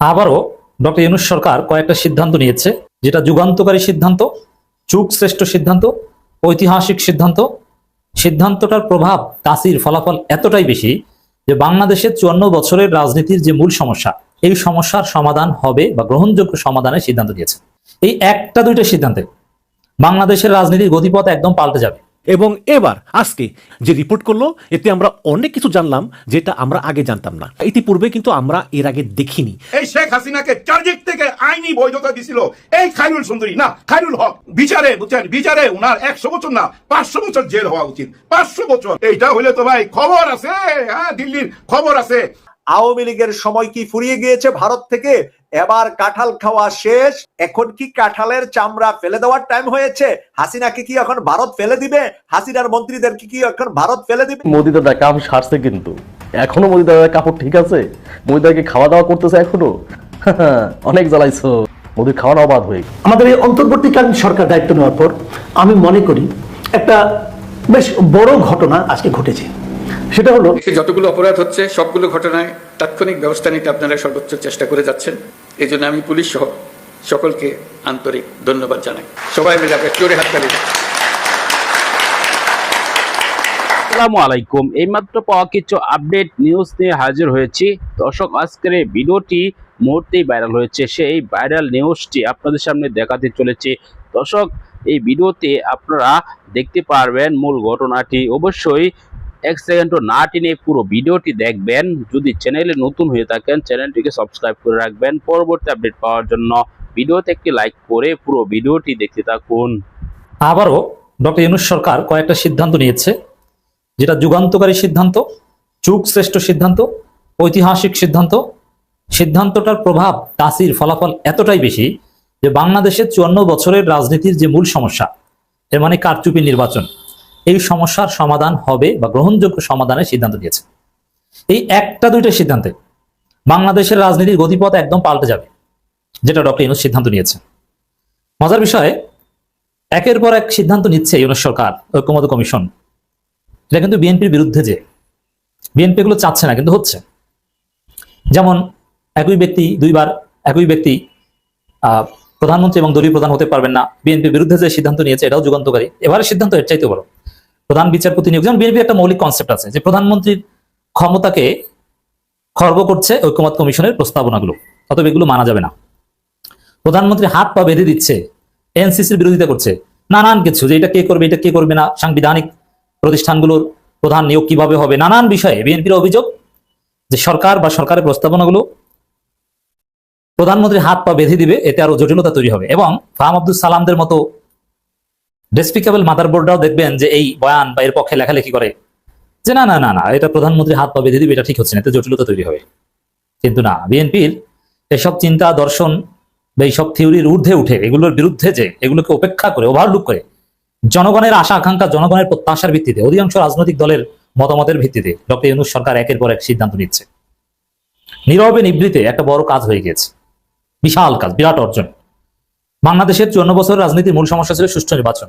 আবারও ডক্টর ইউনুস সরকার কয়েকটা সিদ্ধান্ত নিয়েছে, যেটা যুগান্তকারী সিদ্ধান্ত, যুগ শ্রেষ্ঠ সিদ্ধান্ত, ঐতিহাসিক সিদ্ধান্ত। সিদ্ধান্তটার প্রভাব তাসির ফলাফল এতটাই বেশি যে বাংলাদেশের চুয়ান্ন বছরের রাজনীতির যে মূল সমস্যা, এই সমস্যার সমাধান হবে বা গ্রহণযোগ্য সমাধানের সিদ্ধান্ত নিয়েছে এই একটা দুইটা সিদ্ধান্তে বাংলাদেশের রাজনীতির গতিপথ একদম পাল্টে যাবে। এবং এবার আজকে যে রিপোর্ট করল, এতে আমরা অনেক কিছু জানলাম যেটা আমরা আগে জানতাম না। ইতিপূর্বে কিন্তু আমরা এর আগে দেখিনি। এই শেখ হাসিনাকে চার্জিক থেকে আইনি বৈধতা দিছিল। এই খাইরুল সুন্দরী, না খাইরুল হক, বিচারে, বুঝছেন? বিচারে উনার একশো বছর না, পাঁচশো বছর জেল হওয়া উচিত। পাঁচশো বছর। এইটা হইলে তো ভাই খবর আছে হ্যাঁ দিল্লির খবর আছে। আওয়ামী লীগের সময় কি ফুরিয়ে গিয়েছে ভারত থেকে? এবার কাঁঠাল খাওয়া শেষ। এখন কি কাঁঠালের চামড়া ফেলে দেওয়ার টাইম হয়েছে? হাসিনাকে কি এখন ভারত ফেলে দিবে? হাসিনার মন্ত্রীদেরকে কি কি এখন ভারত ফেলে দিবে? মোদি দাদা কাম সারছে কিন্তু। এখনও মোদি দাদার কাপড় ঠিক আছে? মোদি দাদাকে খাওয়া দাওয়া করতেছে এখনও? অনেক জ্বালাইছো। মোদির খাওয়া দাওয়া বাদ হয়ে আমাদের এই অন্তর্বর্তীকালীন সরকার দায়িত্ব নেওয়ার পর আমি মনে করি একটা বেশ বড় ঘটনা আজকে ঘটেছে। সেটা হলো যতগুলো অপরাধ হচ্ছে সবগুলো ঘটনায় তাৎক্ষণিক ব্যবস্থা নিতে আপনারা সর্বোচ্চ চেষ্টা করে যাচ্ছেন। এই জন্য আমি পুলিশ সহ সকলকে আন্তরিক ধন্যবাদ জানাই। সবাই মিলে আপনার চোরে হাততালি। আসসালামু আলাইকুম। এইমাত্র পাওয়া কিছু আপডেট নিউজ নিয়ে হাজির হয়েছি। দর্শক আজকের এই ভিডিওটি মুহূর্তেই ভাইরাল হয়েছে। সেই ভাইরাল নিউজটি আপনাদের সামনে দেখাতে চলেছে। দর্শক এই ভিডিওতে আপনারা দেখতে পারবেন মূল ঘটনাটি। অবশ্যই এক সেকেন্ডও না টেনে পুরো ভিডিওটি দেখবেন। যদি চ্যানেলে নতুন হয়ে থাকেন, চ্যানেলটিকে সাবস্ক্রাইব করে রাখবেন। পরবর্তী আপডেট পাওয়ার জন্য ভিডিওতে একটি লাইক করে পুরো ভিডিওটি দেখতে থাকুন। আবারও ডক্টর ইউনুস সরকার কয়েকটা সিদ্ধান্ত নিয়েছে। যেটা যুগান্তকারী সিদ্ধান্ত, যুগ শ্রেষ্ঠ সিদ্ধান্ত, ঐতিহাসিক সিদ্ধান্ত। সিদ্ধান্তটার প্রভাব তাসির ফলাফল এতটাই বেশি যে বাংলাদেশের চুয়ান্ন বছরের রাজনীতির যে মূল সমস্যা, এর মানে কারচুপি নির্বাচন। এই সমস্যার সমাধান হবে বা গ্রহণযোগ্য সমাধানের সিদ্ধান্ত দিয়েছে এই একটা দুইটা সিদ্ধান্তে বাংলাদেশের রাজনীতির গতিপথ একদম পাল্টে যাবে, যেটা ডক্টর ইউনুস সিদ্ধান্ত নিয়েছে মজার বিষয়ে, একের পর এক সিদ্ধান্ত নিচ্ছে ইউনুস সরকার, ঐক্যমত কমিশন। এটা কিন্তু বিএনপির বিরুদ্ধে যে, বিএনপি এগুলো চাচ্ছে না, কিন্তু হচ্ছে। যেমন একই ব্যক্তি দুইবার, একই ব্যক্তি প্রধানমন্ত্রী এবং দলীয় প্রধান হতে পারবেন না, বিএনপির বিরুদ্ধে যে সিদ্ধান্ত নিয়েছে এটাও যুগান্তকারী। এবারের সিদ্ধান্ত এর চাইতে বড়। প্রধান বিচারপতি নিয়োগ। যেমন বিএনপির একটা মৌলিক কনসেপ্ট আছে যে প্রধানমন্ত্রীর ক্ষমতাকে খর্ব করছে ঐক্যমত কমিশনের প্রস্তাবনাগুলো। অতএব এগুলো মানা যাবে না। প্রধানমন্ত্রী হাত পা বেঁধে দিচ্ছে, এনসিসির বিরোধিতা করছে। নানান কিছু যে এটা কে করবে, এটা কে করবে না, সাংবিধানিক প্রতিষ্ঠানগুলোর প্রধান নিয়োগ কীভাবে হবে, নানান বিষয়ে বিএনপির অভিযোগ যে সরকার বা সরকারের প্রস্তাবনাগুলো প্রধানমন্ত্রী হাত পা বেঁধে দিবে, এতে আরও জটিলতা তৈরি হবে। এবং ফাহাম আব্দুল সালামদের মতো ডেসপিকেবল মাদারবোর্ডরাও দেখবেন যে এই বয়ান বা এর পক্ষে লেখালেখি করে। যে না না না না, এটা প্রধানমন্ত্রী হাত পা বেঁধে দিবে, এটা ঠিক হচ্ছে না, এতে জটিলতা তৈরি হবে। কিন্তু না, বিএনপির এসব চিন্তা, দর্শন বা এইসব থিওরির ঊর্ধ্বে উঠে, এগুলোর বিরুদ্ধে যে, এগুলোকে উপেক্ষা করে ওভারলুক করে, জনগণের আশা, আকাঙ্ক্ষা, জনগণের প্রত্যাশার ভিত্তিতে, অধিকাংশ রাজনৈতিক দলের মতামতের ভিত্তিতে, ডক্টর ইউনুস সরকার একের পর এক সিদ্ধান্ত নিচ্ছে। নীরবে নিবৃতে একটা বড় কাজ হয়ে গিয়েছে। বিশাল কাজ, বিরাট অর্জন। বাংলাদেশের চুয়ান্ন বছর রাজনীতির মূল সমস্যা ছিল সুষ্ঠু নির্বাচন।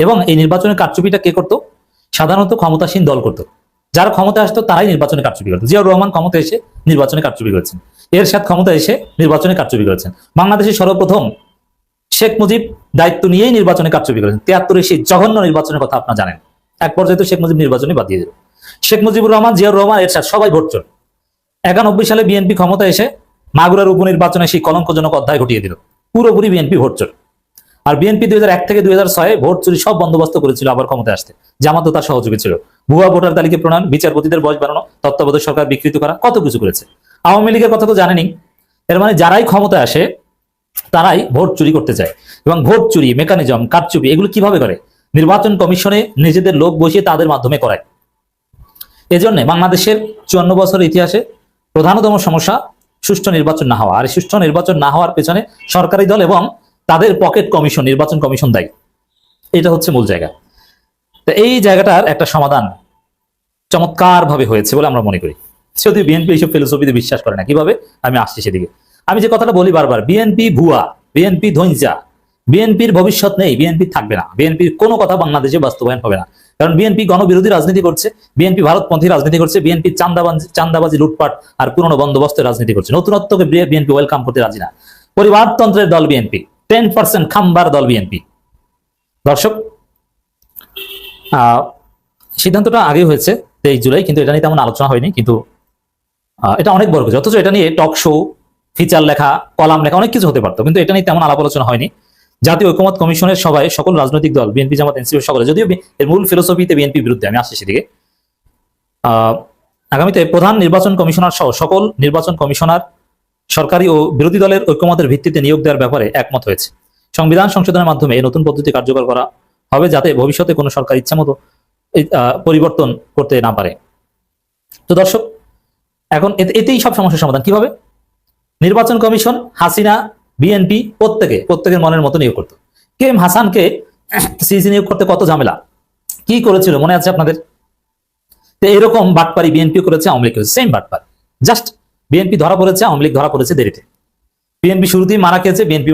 এবং এই নির্বাচনের কারচুপিটা কে করতো? সাধারণত ক্ষমতাসীন দল করতো। যারা ক্ষমতা আসতো, তারাই নির্বাচনে কারচুপি করতো। জিয়াউর রহমান ক্ষমতা এসে নির্বাচনে কারচুপি করেছেন। এর সাথে ক্ষমতা এসে নির্বাচনে কারচুপি করেছেন। বাংলাদেশের সর্বপ্রথম শেখ মুজিব দায়িত্ব নিয়েই নির্বাচনে কারচুপি করেছেন। তিয়াত্তরে সেই জঘন্য নির্বাচনের কথা আপনারা জানেন। এক পর্যায়ে তো শেখ মুজিব নির্বাচনে বাদ দিয়ে দিল। শেখ মুজিবুর রহমান, জিয়াউর রহমান এর সাথে সবাই ভোট চোর একানব্বই সালে বিএনপি ক্ষমতা এসে মাগুরার উপনির্বাচনে সেই কলঙ্কজনক অধ্যায় ঘটিয়ে দিল। পুরোপুরি বিএনপি ভোট চোর আর বিএনপি দুই হাজার এক থেকে দুই ভোট চুরি সব বন্দোবস্ত করেছিল আবার ক্ষমতায় আসতে। জামাতও তার সহযোগী ছিল। ভুয়া ভোটার তালিকা প্রণয়ন, বিচারপতিদের বয়স বাড়ানো, তত্ত্বাবধায়ক সরকার বিকৃত করা, কত কিছু করেছে। আওয়ামী লীগের কথা তো জানেনি এর মানে যারাই ক্ষমতায় আসে, তারাই ভোট চুরি করতে চায়। এবং ভোট চুরি মেকানিজম কারচুপি, এগুলো কীভাবে করে? নির্বাচন কমিশনে নিজেদের লোক বসিয়ে তাদের মাধ্যমে করায়। এজন্য বাংলাদেশের চুয়ান্ন বছরের ইতিহাসে প্রধানতম সমস্যা সুষ্ঠু নির্বাচন না হওয়া। আর সুষ্ঠু নির্বাচন না হওয়ার পেছনে সরকারি দল এবং তাদের পকেট কমিশন, নির্বাচন কমিশন দায়ী। এটা হচ্ছে মূল জায়গা। তো এই জায়গাটার একটা সমাধান চমৎকার ভাবে হয়েছে বলে আমরা মনে করি। যদি বিএনপি এইসব ফিলোসফিতে বিশ্বাস করে না। কীভাবে? আমি আসছি সেদিকে। আমি যে কথাটা বলি বারবার, বিএনপি ভুয়া, বিএনপি ধৈঞ্জা বিএনপির ভবিষ্যৎ নেই, বিএনপি থাকবে না। বিএনপির কোনো কথা বাংলাদেশে বাস্তবায়ন হবে না। কারণ বিএনপি গণবিরোধী রাজনীতি করছে, বিএনপি ভারতপন্থী রাজনীতি করছে, বিএনপি চান্দাবাজি চান্দাবাজি, লুটপাট আর পুরনো বন্দোবস্তের রাজনীতি করছে। নতুনত্বকে বিএনপি ওয়েলকাম করতে রাজি না। পরিবারতন্ত্রের দল বিএনপি। টেন পার্সেন্ট খাম্বার দল বিএনপি দর্শক সিদ্ধান্তটা আগে হয়েছে তেইশ জুলাই, কিন্তু এটা নিয়ে তেমন আলোচনা হয়নি, কিন্তু এটা অনেক বড় কিছু অথচ এটা নিয়ে টক শো ফিচার লেখা কলাম লেখা, অনেক কিছু হতে পারতো, কিন্তু এটা নিয়ে তেমন আলাপ আলোচনা হয়নি। জাতীয় ঐকমত কমিশনের সভায় সকল রাজনৈতিক দল বিএনপি জামাত এনসিপি সকলে, যদিও এর মূল ফিলোসফিতে বিএনপি বিরুদ্ধে, আমি আসছি সেদিকে আগামীতে প্রধান নির্বাচন কমিশনার সহ সকল নির্বাচন কমিশনার সরকারি ও বিরোধী দলের ঐক্যমতের ভিত্তিতে নিয়োগ দেওয়ার ব্যাপারে একমত হয়েছে। সংবিধান সংশোধনের মাধ্যমে নতুন পদ্ধতি কার্যকর করা হবে যাতে ভবিষ্যতে কোনো সরকার ইচ্ছা মতো আহ, পরিবর্তন করতে না পারে। তো দর্শক এখন এতেই সব সমস্যার সমাধান। কীভাবে? নির্বাচন কমিশন হাসিনা বিএনপি প্রত্যেকে প্রত্যেকের মনের মতো নিয়োগ করতো। কে এম হাসানকে সিসি নিয়োগ করতে কত ঝামেলা? কি করেছিল? মনে আছে আপনাদের? এরকম বাটপারি বিএনপি করেছে আওয়ামী লীগ সেম বাটপারি। জাস্ট বিএনপি ধরা পড়েছে, আওয়ামী লীগ ধরা পড়েছে দেরিতে। বিএনপি শুরুতেই মারা খেয়েছে বিএনপি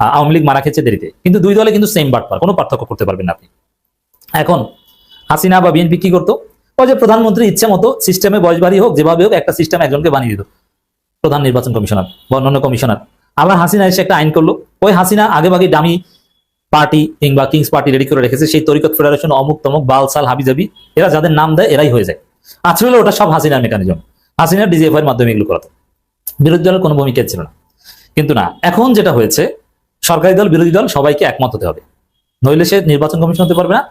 আওয়ামী লীগ মারা খেয়েছে দেরিতে। কিন্তু দুই দলে কিন্তু সেম বাটপার, কোনো পার্থক্য করতে পারবেন আপনি। এখন, হাসিনা বা বিএনপি কি করতো? ওই যে প্রধানমন্ত্রী ইচ্ছে মতো সিস্টেমে বয়স বাড়ি হোক, যেভাবে হোক, একটা সিস্টেম একজনকে বানিয়ে দিত। প্রধান নির্বাচন কমিশনার বা অন্যান্য কমিশনার। আবার হাসিনা এসে একটা আইন করল। ওই হাসিনা আগে ভাগে দামি পার্টি কিংবা কিংস পার্টি রেডি করে রেখেছে। সেই তরিকত ফেডারেশন অমুক তমুক, বালসাল হাবিজাবি, এরা যাদের নাম দেয়, এরাই হয়ে যায়। আসলে ওটা সব হাসিনার মেকানিজম হাসিনার ডিজিএফ এর মাধ্যমে এগুলো করাতো। বিরোধী দলের কোনো ভূমিকা ছিল না। কিন্তু না, এখন যেটা হয়েছে, সরকারি দল, বিরোধী দল সবাইকে একমত হতে হবে। নইলে সে নির্বাচন কমিশন হতে পারবে না,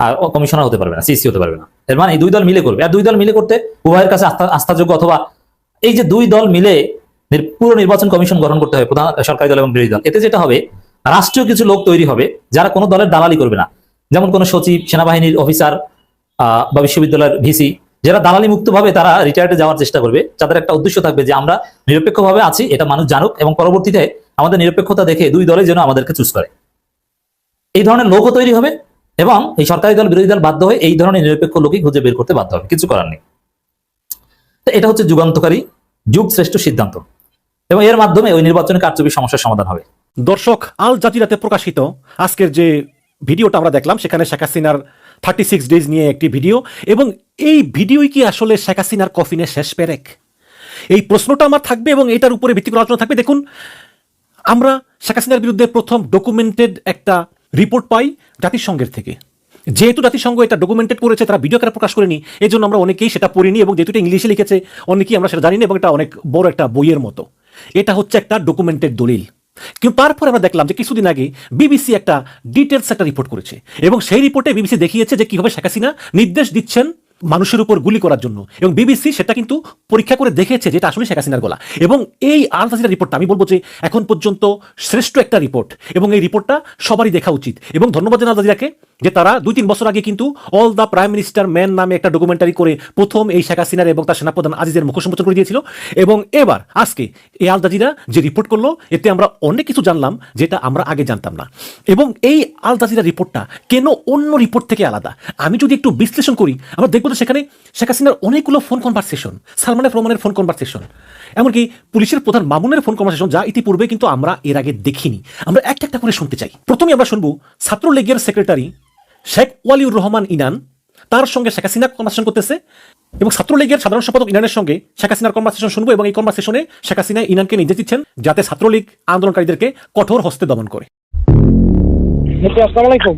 আর কমিশনার হতে পারবে না সিসি হতে পারবে না। এর মানে এই দুই দল মিলে করবে। আর দুই দল মিলে করতে উভয়ের কাছে আস্থা, আস্থাযোগ্য অথবা এই যে দুই দল মিলে পুরো নির্বাচন কমিশন গঠন করতে হবে, প্রধান সরকারি দল এবং বিরোধী দল। এতে যেটা হবে, রাষ্ট্রীয় কিছু লোক তৈরি হবে, যারা কোনো দলের দালালি করবে না। যেমন কোনো সচিব, সেনাবাহিনীর অফিসার বা বিশ্ববিদ্যালয়ের ভিসি যারা দালালি মুক্ত ভাবে তারা রিটায়ার্ডে যাওয়ার চেষ্টা করবে, তাদের একটা উদ্দেশ্য থাকবে যে আমরা নিরপেক্ষভাবে আছি, এটা মানুষ জানুক এবং পরবর্তীতে আমাদের নিরপেক্ষতা দেখে দুই দলে যেন আমাদেরকে চুজ করে। এই ধরনের লোকও তৈরি হবে এবং এই সরকারি দল, বিরোধী দল বাধ্য হয়ে এই ধরনের নিরপেক্ষ লোকই খুঁজে বের করতে বাধ্য হবে, কিছু করার নেই। তো এটা হচ্ছে যুগান্তকারী, যুগ শ্রেষ্ঠ সিদ্ধান্ত। এবং এর মাধ্যমে ওই নির্বাচনী কারচুপি সমস্যার সমাধান হবে। দর্শক, আল জাতিরাতে প্রকাশিত আজকের যে ভিডিওটা আমরা দেখলাম, সেখানে শেখ হাসিনার থার্টি সিক্স ডেজ নিয়ে একটি ভিডিও, এবং এই ভিডিওই কি আসলে শেখ হাসিনার কফিনের শেষ পেরেক? এই প্রশ্নটা আমার থাকবে এবং এটার উপরে ভিত্তি করে আলোচনা থাকবে। দেখুন, আমরা শেখ হাসিনার বিরুদ্ধে প্রথম ডকুমেন্টেড একটা রিপোর্ট পাই জাতিসংঘের থেকে। যেহেতু জাতিসংঘ এটা ডকুমেন্টেড করেছে, তারা ভিডিও আকারে প্রকাশ করেনি? এই জন্য আমরা অনেকেই সেটা পড়িনি এবং যেহেতু এটা ইংলিশে লিখেছে, অনেকেই আমরা সেটা জানি না এবং এটা অনেক বড় একটা বইয়ের মতো। এটা হচ্ছে একটা ডকুমেন্টেড দলিল। কিন্তু তারপরে আমরা দেখলাম যে কিছুদিন আগে বিবিসি একটা ডিটেলস একটা রিপোর্ট করেছে এবং সেই রিপোর্টে বিবিসি দেখিয়েছে যে কীভাবে শেখ হাসিনা নির্দেশ দিচ্ছেন মানুষের উপর গুলি করার জন্য। এবং বিবিসি সেটা কিন্তু পরীক্ষা করে দেখেছে যেটা আসলে শেখ হাসিনার গলা। এবং এই আল রিপোর্টটা আমি বলব যে এখন পর্যন্ত শ্রেষ্ঠ একটা রিপোর্ট। এবং এই রিপোর্টটা সবারই দেখা উচিত। এবং ধন্যবাদ জানাল জাজিরাকে যে তারা দুই তিন বছর আগে কিন্তু all the prime minister man নামে একটা ডকুমেন্টারি করে প্রথম এই শেখ হাসিনার এবং তার সেনাপ্রধান আজিজের মুখ সম্মোচন করে দিয়েছিল। এবং এবার আজকে এই আল জাজিরা যে রিপোর্ট করল, এতে আমরা অনেক কিছু জানলাম যেটা আমরা আগে জানতাম না। এবং এই আল রিপোর্টটা কেন অন্য রিপোর্ট থেকে আলাদা? আমি যদি একটু বিশ্লেষণ করি, আমরা দেখব যে সেখানে শেখ হাসিনার অনেকগুলো ফোন কনভারসেশন সালমানের রহমানের ফোন কনভারসেশন এমনকি পুলিশের প্রধান মামুনের ফোন কনভারসেশন যা ইতিপূর্বে কিন্তু আমরা এর আগে দেখিনি। আমরা একটা একটা করে শুনতে চাই। প্রথমে আমরা শুনব ছাত্রলীগের সেক্রেটারি শেখ ওয়ালিউর রহমান ইনান তার সঙ্গে শেখ হাসিনা কনভারসেশন করতেছে এবং ছাত্রলীগের সাধারণ সম্পাদক ইনানের সঙ্গে শেখ হাসিনার কনভারসেশন শুনব এবং এই কনভারসেশনে শেখ হাসিনা ইনানকে নির্দেশ দিচ্ছেন যাতে ছাত্রলীগ আন্দোলনকারীদেরকে কঠোর হস্তে দমন করে আসসালামু আলাইকুম।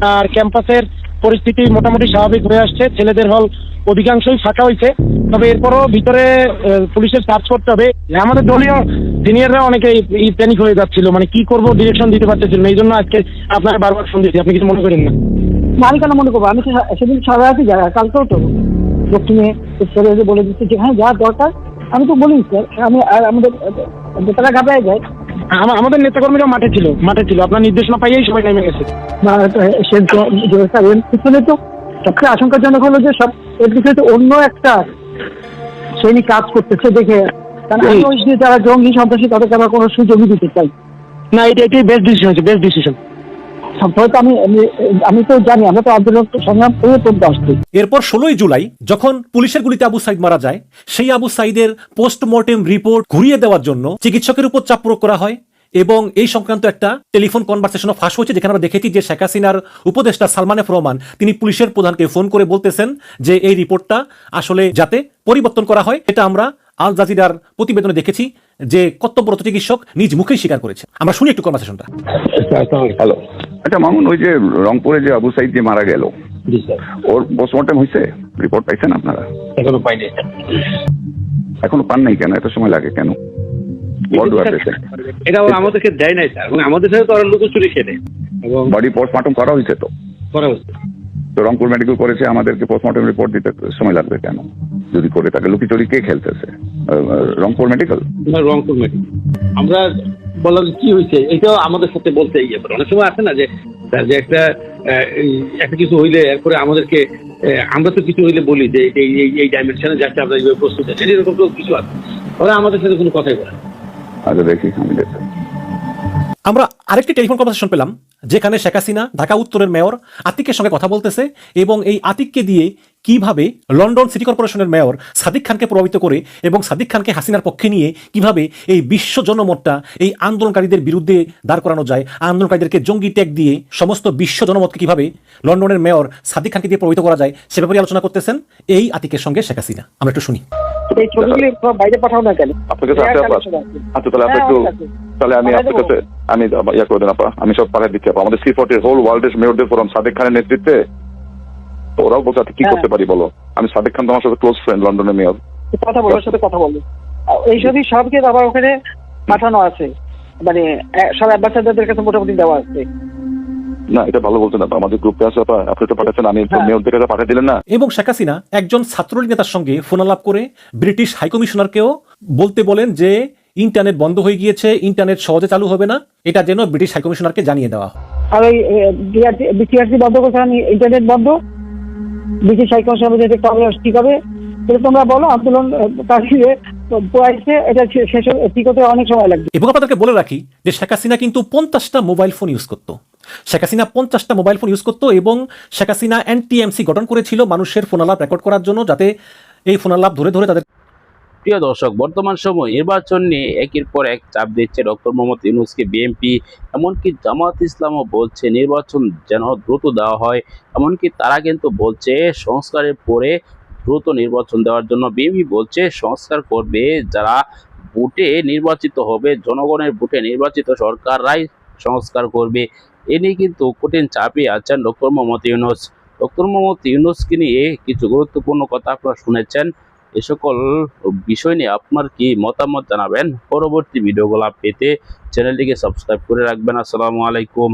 আর ক্যাম্পাসের পরিস্থিতি মোটামুটি স্বাভাবিক হয়ে আসছে। ছেলেদের হল অধিকাংশই ফাঁকা হয়েছে। তবে এরপরও ভিতরে পুলিশের সার্চ করতে হবে। আমাদের দলীয় সিনিয়ররা অনেকে প্যানিক হয়ে যাচ্ছিল। মানে কি করব ডিরেকশন দিতে পারতেছিল না। এই জন্য আজকে আপনার বারবার ফোন দিয়েছি। আপনি কিছু মনে করেন না? আমি কেন মনে করব? আমি তো সেদিন সারা রাতি যাই। কালকেও তো। দক্ষিণে স্যার বলে দিচ্ছে যে হ্যাঁ যা দরকার। আমি তো বলি স্যার। আমি আমাদের নেতারা যায়। আমাদের নেতাকর্মীরা মাঠে ছিল মাঠে ছিল। আপনার নির্দেশনা পাইয়েই সবাই নেমে গেছে। সে পিছনে তো সবচেয়ে আশঙ্কাজনক হলো যে সব এর পিছনে তো অন্য একটা শ্রেণি কাজ করতেছে দেখে। যারা জঙ্গি সন্ত্রাসী তাদেরকে আমরা কোনো সুযোগই দিতে চাই না। এটা এটাই বেস্ট ডিসিশন হয়েছে বেস্ট ডিসিশন এরপর ষোলোই জুলাই, যখন পুলিশের গুলিতে আবু সাইদ মারা যায়, সেই আবু সাইদের পোস্টমর্টেম রিপোর্ট ঘুরিয়ে দেওয়ার জন্য চিকিৎসকের উপর চাপ প্রয়োগ করা হয় এবং এই সংক্রান্ত একটা টেলিফোন কনভারসেশনও ফাঁস হয়েছে, যেখানে আমরা দেখেছি যে শেখ হাসিনার উপদেষ্টা সালমান এফ রহমান, তিনি পুলিশের প্রধানকে ফোন করে বলতেছেন যে এই রিপোর্টটা আসলে যাতে পরিবর্তন করা হয়, এটা আমরা আল জাজিরার প্রতিবেদনে দেখেছি। যে কর্তব্যরত চিকিৎসক নিজ মুখেই স্বীকার করেছে। আমরা শুনি একটু কনভারসেশনটা হ্যালো আচ্ছা মামুন ওই যে রংপুরে যে আবু সাইদ যে মারা গেল ওর পোস্টমর্টম হয়েছে? রিপোর্ট পাইছেন আপনারা? এখনও পাইনি এখনও পান নাই কেন? এত সময় লাগে কেন? এটা আমাদেরকে দেয় নাই স্যার। এবং আমাদের সাথে তো ওরা লুকোচুরি খেলে এবং বডি পোস্টমর্টম করা হয়েছে তো? করা হচ্ছে তো রংপুর মেডিকেল করেছে আমাদেরকে পোস্টমর্টম রিপোর্ট দিতে সময় লাগবে কেন? যদি করে তাকে লুকিচুরি কে খেলতেছে? রংপুর মেডিকেল রংপুর মেডিকেল আমরা বললাম কি হয়েছে? এটাও আমাদের সাথে বলতে ইয়ে করে। অনেক সময় আছে না যে যে একটা আহ, একটা কিছু হইলে এরপরে আমাদেরকে আমরা তো কিছু হইলে বলি যে এই এই এই ডাইমেনশনে যাচ্ছে আমরা এইভাবে প্রস্তুত আছি। এরকম তো কিছু আছে। ওরা আমাদের সাথে কোনো কথাই বলে। আচ্ছা দেখি আমি দেখি। আমরা আরেকটি টেলিফোন কনভারসেশন পেলাম। যেখানে শেখ হাসিনা ঢাকা উত্তরের মেয়র আতিকের সঙ্গে কথা বলতেছে এবং এই আতিককে দিয়ে কীভাবে লন্ডন সিটি কর্পোরেশনের মেয়র সাদিক খানকে প্রভাবিত করে এবং সাদিক খানকে হাসিনার পক্ষে নিয়ে কীভাবে এই বিশ্ব জনমতটা এই আন্দোলনকারীদের বিরুদ্ধে দাঁড় করানো যায় আন্দোলনকারীদেরকে জঙ্গি ট্যাগ দিয়ে সমস্ত বিশ্ব জনমতকে কীভাবে লন্ডনের মেয়র সাদিক খানকে দিয়ে প্রভাবিত করা যায় সে ব্যাপারে আলোচনা করতেছেন এই আতিকের সঙ্গে শেখ হাসিনা। আমরা একটু শুনি। বাইরে পাঠাও না কেন? আচ্ছা তাহলে আপনি একটু তাহলে আমি আপনার কাছে আমি ইয়া করে দেন আপা। আমি সব পাঠিয়ে দিচ্ছি আপা। আমাদের সি ফোর্টির হোল ওয়ার্ল্ডের মেয়রদের ফোরাম সাদেক খানের নেতৃত্বে। ওরাও বলছে কি হ্যাঁ। করতে পারি বলো? আমি সাদেক খান তো আমার সাথে ক্লোজ ফ্রেন্ড লন্ডনের মেয়র। কথা বলো সাথে কথা বলো। এই সবই সবকে আবার ওখানে পাঠানো আছে মানে সব অ্যাম্বাসাডারদের কাছে মোটামুটি দেওয়া আছে। না এটা ভালো বলছেন আপা। আমাদের গ্রুপে আছে আপা। আপনি তো পাঠাচ্ছেন আমি হ্যাঁ। মেয়রদের কাছে পাঠিয়ে দিলেন না। এবং শেখ হাসিনা একজন ছাত্রলীগ নেতার সঙ্গে ফোনালাপ করে ব্রিটিশ হাইকমিশনারকেও বলতে বলেন যে ইন্টারনেট বন্ধ হয়ে গিয়েছে ইন্টারনেট সহজে চালু হবে না। এটা যেন ব্রিটিশ হাইকমিশনারকে জানিয়ে দেওয়া। আর ওই বিটিআরসি বন্ধ করছে ইন্টারনেট বন্ধ? ব্রিটিশ হাইকমিশন সামনে যে প্রবলেম ঠিক হবে? সেটা তোমরা বলো আন্দোলন এটা শেষ ঠিক হতে অনেক সময় লাগবে। এবং আপনাদেরকে বলে রাখি যে শেখ হাসিনা কিন্তু পঞ্চাশটা মোবাইল ফোন ইউজ করতো। শেখ হাসিনা পঞ্চাশটা মোবাইল ফোন ইউজ করতো এবং শেখ হাসিনা এনটিএমসি গঠন করেছিল মানুষের ফোনালাপ রেকর্ড করার জন্য যাতে এই ফোনালাপ ধরে ধরে তাদের প্রিয় দর্শক, বর্তমান সময় নির্বাচন নিয়ে একের পর এক চাপ দিচ্ছে ডক্টর মোহাম্মদ ইউনুসকে বিএনপি। এমনকি জামাত ইসলামও বলছে নির্বাচন যেন দ্রুত দেওয়া হয়। এমনকি তারা কিন্তু বলছে সংস্কারের পরে দ্রুত নির্বাচন দেওয়ার জন্য বিএনপি বলছে সংস্কার করবে যারা ভোটে নির্বাচিত হবে, জনগণের ভোটে নির্বাচিত সরকাররাই সংস্কার করবে। এ নিয়ে কিন্তু কঠিন চাপে আছেন ডক্টর মোহাম্মদ ইউনুস। ডক্টর মোহাম্মদ ইউনুসকে নিয়ে কিছু গুরুত্বপূর্ণ কথা আপনারা শুনেছেন। এ সকল বিষয় নিয়ে আপনার কি মতামত জানাবেন? পরবর্তী ভিডিওগুলো পেতে চ্যানেলটিকে সাবস্ক্রাইব করে রাখবেন। আসসালামু আলাইকুম।